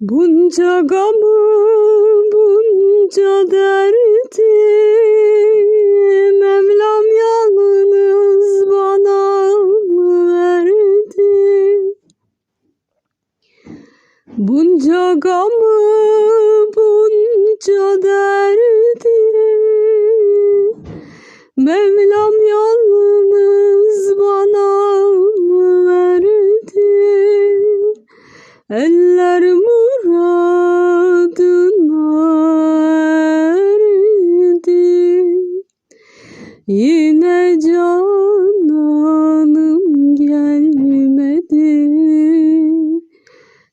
Bunca gamı, bunca derdi Mevlam yalnız bana verdi? Bunca gamı, bunca derdi Mevlam yalnız bana verdi? Eller Yine cananım gelmedi.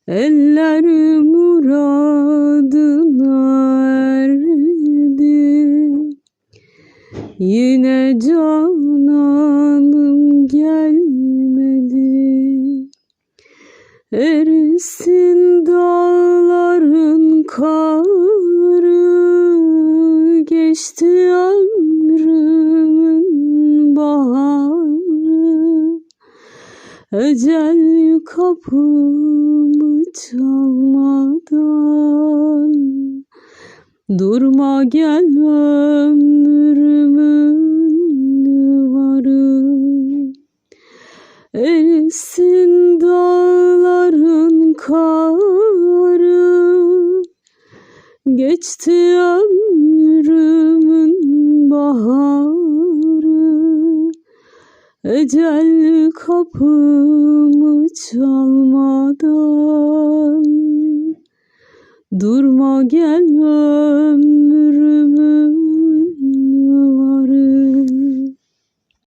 Eller muradına erdi. Yine cananım gelmedi. Erisin dağların karı Geçti Ecel kapımı çalmadan Durma gel ömrümün varı Erisin dağların karı. Geçti ömrümün Ecel kapımı çalmadan Durma gel ömrümün